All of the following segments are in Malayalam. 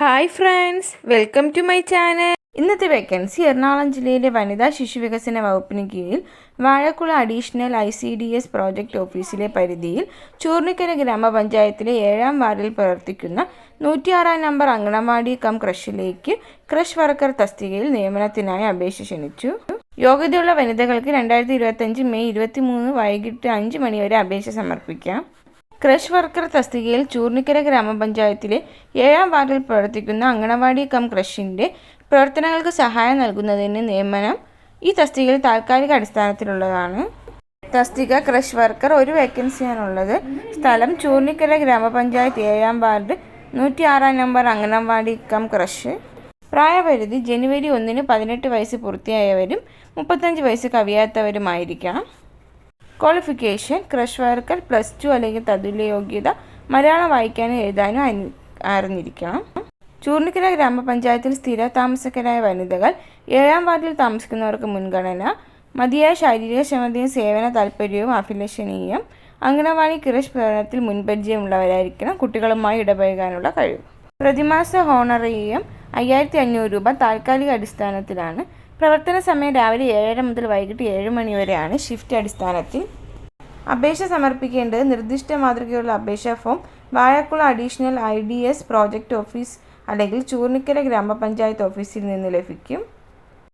Hi friends welcome to my channel. ഇന്നത്തെ വേക്കൻസി എറണാകുളം ജില്ലയിലെ വനിതാ ശിശു വികസന വകുപ്പിന് കീഴിൽ വാഴക്കുള additional I C D S project ഓഫീസിലെ പരിധിയിൽ ചൂർണിക്കര ഗ്രാമപഞ്ചായത്തിലെ ഏഴാം വാർഡിൽ പ്രവർത്തിക്കുന്ന നൂറ്റിയാറാം നമ്പർ അങ്കണവാടി കം ക്രഷിലേക്ക് ക്രഷ് വർക്കർ തസ്തികയിൽ നിയമനത്തിനായി അപേക്ഷ ക്ഷണിച്ചു. യോഗ്യതയുള്ള വനിതകൾക്ക് രണ്ടായിരത്തി ഇരുപത്തഞ്ച് മെയ് ഇരുപത്തി മൂന്ന് വൈകിട്ട് അഞ്ച് മണിവരെ അപേക്ഷ സമർപ്പിക്കാം. ക്രഷ് വർക്കർ തസ്തികയിൽ ചൂർണിക്കര ഗ്രാമപഞ്ചായത്തിലെ ഏഴാം വാർഡിൽ പ്രവർത്തിക്കുന്ന അങ്കണവാടി കം ക്രഷിന്റെ പ്രവർത്തനങ്ങൾക്ക് സഹായം നൽകുന്നതിന് നിയമനം ഈ തസ്തികയിൽ താൽക്കാലിക അടിസ്ഥാനത്തിലുള്ളതാണ്. തസ്തിക ക്രഷ് വർക്കർ ഒരു വേക്കൻസിയാണുള്ളത്. സ്ഥലം ചൂർണിക്കര ഗ്രാമപഞ്ചായത്ത് ഏഴാം വാർഡ് നൂറ്റി ആറാം നമ്പർ അങ്കണവാടി കം ക്രഷ്. പ്രായപരിധി ജനുവരി ഒന്നിന് പതിനെട്ട് വയസ്സ് പൂർത്തിയായവരും മുപ്പത്തഞ്ച് വയസ്സ് കവിയാത്തവരുമായിരിക്കണം. Qualification creche worker plus two അല്ലെങ്കിൽ തതുല്യ യോഗ്യത മലയാളം വായിക്കാനും എഴുതാനും അനു അറിഞ്ഞിരിക്കണം. ചൂർണിക്കര ഗ്രാമപഞ്ചായത്തിൽ സ്ഥിര താമസക്കാരായ വനിതകൾ ഏഴാം വാർഡിൽ താമസിക്കുന്നവർക്ക് മുൻഗണന മതിയായ ശാരീരിക ക്ഷമതയും സേവന താൽപ്പര്യവും അഭിലഷണീയം അംഗനവാടി കിറഷ് പ്രകടനത്തിൽ മുൻപരിചയമുള്ളവരായിരിക്കണം കുട്ടികളുമായി ഇടപഴകാനുള്ള കഴിവ്. പ്രതിമാസ ഹോണറേറിയം അയ്യായിരത്തി അഞ്ഞൂറ് രൂപ താൽക്കാലിക അടിസ്ഥാനത്തിലാണ് പ്രവർത്തന സമയം രാവിലെ ഏഴര മുതൽ വൈകിട്ട് ഏഴ് മണി വരെയാണ് ഷിഫ്റ്റ് അടിസ്ഥാനത്തിൽ. അപേക്ഷ സമർപ്പിക്കേണ്ടത് നിർദ്ദിഷ്ട മാതൃകയുള്ള അപേക്ഷാ form വാഴക്കുള additional I D S project office അല്ലെങ്കിൽ ചൂർണിക്കര ഗ്രാമപഞ്ചായത്ത് ഓഫീസിൽ നിന്ന് ലഭിക്കും.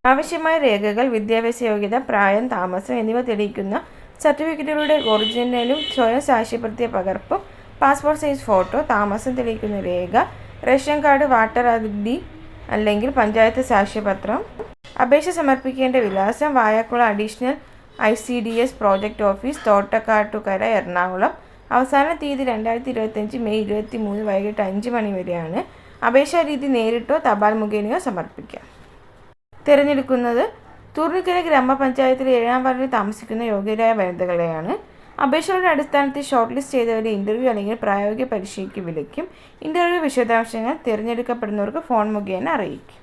ആവശ്യമായ രേഖകൾ വിദ്യാഭ്യാസ യോഗ്യത പ്രായം താമസം എന്നിവ തെളിയിക്കുന്ന സർട്ടിഫിക്കറ്റുകളുടെ ഒറിജിനലും സ്വയം സാക്ഷ്യപ്പെടുത്തിയ പകർപ്പും പാസ്പോർട്ട് സൈസ് ഫോട്ടോ താമസം തെളിയിക്കുന്ന രേഖ റേഷൻ കാർഡ് വാട്ടർ ഐ അല്ലെങ്കിൽ പഞ്ചായത്ത് സാക്ഷ്യപത്രം. അപേക്ഷ സമർപ്പിക്കേണ്ട വിലാസം വാഴക്കുള additional I C D S project office Thottakkattukara Ernakulam. അവസാന തീയതി രണ്ടായിരത്തി ഇരുപത്തഞ്ച് മെയ് ഇരുപത്തി മൂന്ന് വൈകിട്ട് അഞ്ച് മണി വരെയാണ്. അപേക്ഷാ രീതി നേരിട്ടോ തപാൽ മുഖേനയോ സമർപ്പിക്കാം. തിരഞ്ഞെടുക്കുന്നത് തൂർണിക്കര ഗ്രാമപഞ്ചായത്തിലെ ഏഴാം വാർഡിൽ താമസിക്കുന്ന യോഗ്യരായ വനിതകളെയാണ്. അപേക്ഷകളുടെ അടിസ്ഥാനത്തിൽ ഷോർട്ട് ലിസ്റ്റ് ചെയ്തവരെ ഇന്റർവ്യൂ അല്ലെങ്കിൽ പ്രായോഗിക പരീക്ഷയ്ക്ക് വിളിക്കും. ഇന്റർവ്യൂ വിശദാംശങ്ങൾ തിരഞ്ഞെടുക്കപ്പെടുന്നവർക്ക് ഫോൺ മുഖേന അറിയിക്കും.